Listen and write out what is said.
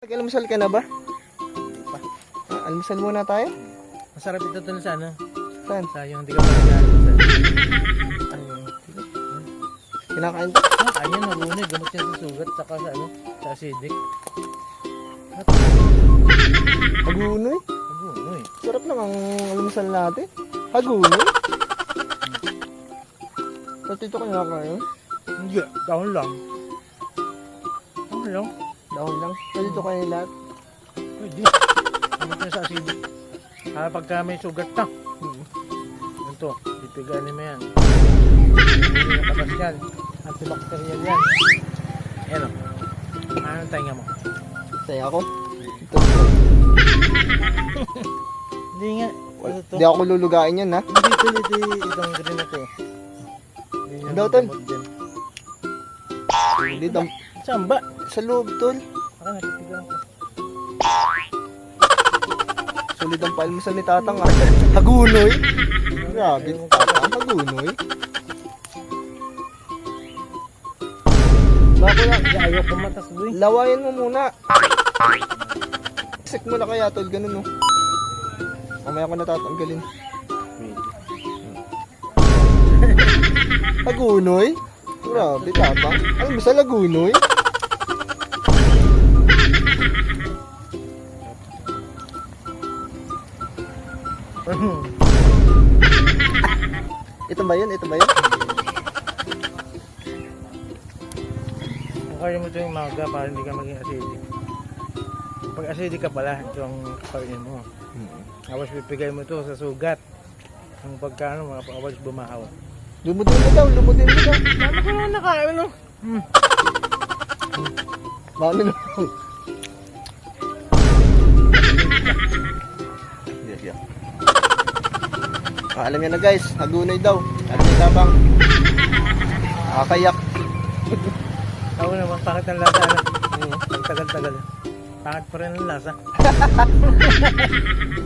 Nag-almusal ka na ba? Ah, almusal muna tayo? Masarap ito dun sa ano. Saan? Sa yung hindi ka pa nag-almusal. Ayun. Kinakain ko? Ah, ayun, marunay. Gamot yan sa sugat. Saka sa ano, sa acidic. Hagunoy? marunay. Sarap lang ang almusal natin. Hagunoy? Pati ito kinakain? Hindi, dahon lang. Dahon lang. Dahon lang. Pati ito kayo lahat. Pwede. Gamot yan sa acidic. Ah, pagka may sugat na. Ito, pipiganin mo yan. Hindi natabas yan. Antibacterial yan. Ayan o. Ano tainga mo? Saya ako. Ito. Hindi nga. Ano? Hindi ako lulugain yan ha. Hindi ito, ito, itong green na to. Hindi yan Daw, tol. gamot din. Hindi dam Saan ba? Sa loob tol. Baka natitigan ko. Solid ang paalmusal ni Tatang ha. Hagunoy? Grabe, Tatang. Hagunoy? Bako lang. Ayaw kumatas doy. Lawayan mo muna. Sik mo na kaya tol, ganun no. Mamaya ko natatanggalin. Lagunoy? Grabe, tapang. Alam mo sa Lagunoy? Ito ba yun? Ito ba yun? Kaya mo ito yung maga para hindi ka maging acidic. Pag acidic ka pala, ito ang kapainin mo. Tapos pipigay mo ito sa sugat. Ang pagkano, mga paawas bumahaw. Lumudin mo daw, lumudin mo daw. Tama ko naman nakain, no? Hmm. Mami na. yeah, yeah. Alam niya na guys, hagunay daw. At may tabang. Nakakayak. Ako naman, pangit ang lasa, ano? Hmm. Ang tagal-tagal. Pangit pa rin ang lasa.